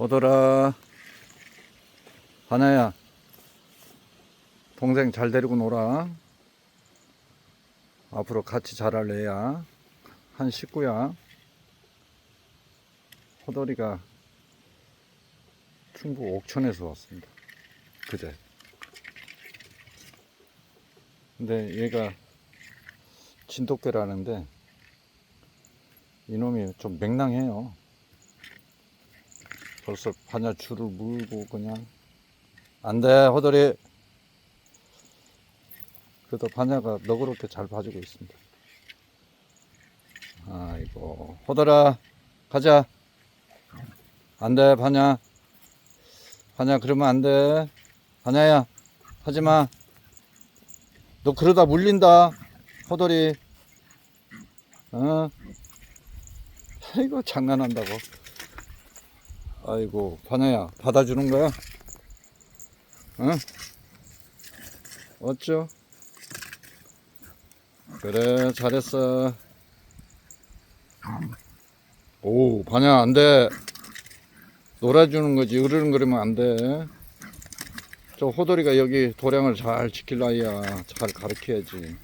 오더라. 하나야. 동생 잘 데리고 놀아. 앞으로 같이 자랄 애야. 한 식구야. 호돌이가 충북 옥천에서 왔습니다. 그제. 근데 얘가 진돗개라는데 이놈이 좀 맹랑해요. 벌써 반야 줄을 물고 그냥. 안돼 호돌이. 그래도 반야가 너그럽게 잘 봐주고 있습니다. 아이고 호돌아 가자. 안돼 반야. 반야 그러면 안돼. 반야야 하지마. 너 그러다 물린다 호돌이. 어? 아이고 장난한다고 아이고 반야야 받아주는 거야? 응? 어쩌? 그래 잘했어. 오 반야 안돼. 놀아주는 거지. 으르렁거리면 안돼. 저 호돌이가 여기 도량을 잘 지킬 나이야. 잘 가르쳐야지